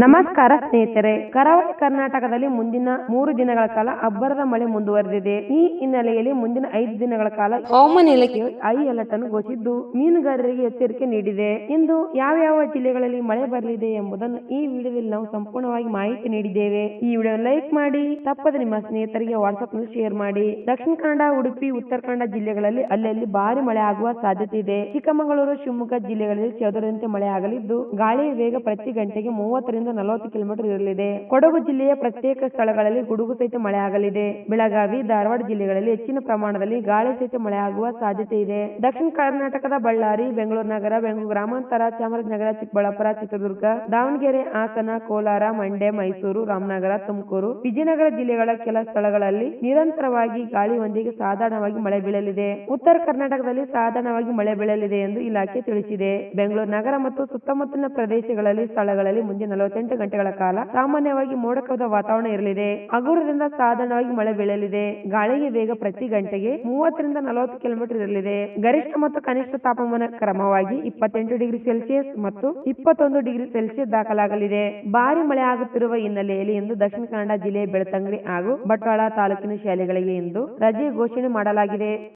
ನಮಸ್ಕಾರ ಸ್ನೇಹಿತರೆ, ಕರಾವಳಿ ಕರ್ನಾಟಕದಲ್ಲಿ ಮುಂದಿನ ಮೂರು ದಿನಗಳ ಕಾಲ ಅಬ್ಬರದ ಮಳೆ ಮುಂದುವರೆದಿದೆ. ಈ ಹಿನ್ನೆಲೆಯಲ್ಲಿ ಮುಂದಿನ ಐದು ದಿನಗಳ ಕಾಲ ಹವಾಮಾನ ಇಲಾಖೆಯು ಐ ಅಲರ್ಟ್ ಅನ್ನು ಘೋಷಿಸಿದ್ದು, ಮೀನುಗಾರರಿಗೆ ಎಚ್ಚರಿಕೆ ನೀಡಿದೆ. ಇಂದು ಯಾವ ಯಾವ ಜಿಲ್ಲೆಗಳಲ್ಲಿ ಮಳೆ ಬರಲಿದೆ ಎಂಬುದನ್ನು ಈ ವಿಡಿಯೋದಲ್ಲಿ ನಾವು ಸಂಪೂರ್ಣವಾಗಿ ಮಾಹಿತಿ ನೀಡಿದ್ದೇವೆ. ಈ ವಿಡಿಯೋ ಲೈಕ್ ಮಾಡಿ, ತಪ್ಪದೆ ನಿಮ್ಮ ಸ್ನೇಹಿತರಿಗೆ ವಾಟ್ಸ್ಆಪ್ನಲ್ಲಿ ಶೇರ್ ಮಾಡಿ. ದಕ್ಷಿಣ ಕನ್ನಡ, ಉಡುಪಿ, ಉತ್ತರ ಕನ್ನಡ ಜಿಲ್ಲೆಗಳಲ್ಲಿ ಅಲ್ಲಲ್ಲಿ ಭಾರಿ ಮಳೆ ಆಗುವ ಸಾಧ್ಯತೆ ಇದೆ. ಚಿಕ್ಕಮಗಳೂರು, ಶಿವಮೊಗ್ಗ ಜಿಲ್ಲೆಗಳಲ್ಲಿ ಚದುರಂತೆ ಮಳೆ ಆಗಲಿದ್ದು, ಗಾಳಿಯ ವೇಗ ಪ್ರತಿ ಗಂಟೆಗೆ ಮೂವತ್ತರಿಂದ ನಲವತ್ತು ಕಿಲೋಮೀಟರ್ ಇರಲಿದೆ. ಕೊಡಗು ಜಿಲ್ಲೆಯ ಪ್ರತ್ಯೇಕ ಸ್ಥಳಗಳಲ್ಲಿ ಗುಡುಗು ಸಹಿತ ಮಳೆಯಾಗಲಿದೆ ಬೆಳಗಾವಿ, ಧಾರವಾಡ ಜಿಲ್ಲೆಗಳಲ್ಲಿ ಹೆಚ್ಚಿನ ಪ್ರಮಾಣದಲ್ಲಿ ಗಾಳಿ ಸಹಿತ ಮಳೆಯಾಗುವ ಸಾಧ್ಯತೆ ಇದೆ. ದಕ್ಷಿಣ ಕರ್ನಾಟಕದ ಬಳ್ಳಾರಿ, ಬೆಂಗಳೂರು ನಗರ, ಬೆಂಗಳೂರು ಗ್ರಾಮಾಂತರ, ಚಾಮರಾಜನಗರ, ಚಿಕ್ಕಬಳ್ಳಾಪುರ, ಚಿತ್ರದುರ್ಗ, ದಾವಣಗೆರೆ, ಹಾಸನ, ಕೋಲಾರ, ಮಂಡ್ಯ, ಮೈಸೂರು, ರಾಮನಗರ, ತುಮಕೂರು, ವಿಜಯನಗರ ಜಿಲ್ಲೆಗಳ ಕೆಲ ಸ್ಥಳಗಳಲ್ಲಿ ನಿರಂತರವಾಗಿ ಗಾಳಿಯೊಂದಿಗೆ ಸಾಧಾರಣವಾಗಿ ಮಳೆ ಬೀಳಲಿದೆ. ಉತ್ತರ ಕರ್ನಾಟಕದಲ್ಲಿ ಸಾಧಾರಣವಾಗಿ ಮಳೆ ಬೀಳಲಿದೆ ಎಂದು ಇಲಾಖೆ ತಿಳಿಸಿದೆ. ಬೆಂಗಳೂರು ನಗರ ಮತ್ತು ಸುತ್ತಮುತ್ತಲಿನ ಪ್ರದೇಶಗಳಲ್ಲಿ, ಸ್ಥಳಗಳಲ್ಲಿ ಮುಂದಿನ ನಲವತ್ತೆಂಟು ಗಂಟೆಗಳ ಕಾಲ ಸಾಮಾನ್ಯವಾಗಿ ಮೋಡ ಕವಿದ ವಾತಾವರಣ ಇರಲಿದೆ. ಹಗುರದಿಂದ ಸಾಧಾರಣವಾಗಿ ಮಳೆ ಬೀಳಲಿದೆ. ಗಾಳಿಗೆ ವೇಗ ಪ್ರತಿ ಗಂಟೆಗೆ ಮೂವತ್ತರಿಂದ ನಲವತ್ತು ಕಿಲೋಮೀಟರ್ ಇರಲಿದೆ. ಗರಿಷ್ಠ ಮತ್ತು ಕನಿಷ್ಠ ತಾಪಮಾನ ಕ್ರಮವಾಗಿ ಇಪ್ಪತ್ತೆಂಟು ಡಿಗ್ರಿ ಸೆಲ್ಸಿಯಸ್ ಮತ್ತು ಇಪ್ಪತ್ತೊಂದು ಡಿಗ್ರಿ ಸೆಲ್ಸಿಯಸ್ ದಾಖಲಾಗಲಿದೆ. ಭಾರಿ ಮಳೆ ಆಗುತ್ತಿರುವ ಹಿನ್ನೆಲೆಯಲ್ಲಿ ಇಂದು ದಕ್ಷಿಣ ಕನ್ನಡ ಜಿಲ್ಲೆಯ ಬೆಳ್ತಂಗಡಿ ಹಾಗೂ ಬಟ್ವಾಳ ತಾಲೂಕಿನ ಶಾಲೆಗಳಿಗೆ ಇಂದು ರಜೆ ಘೋಷಣೆ ಮಾಡಲಾಗಿದೆ.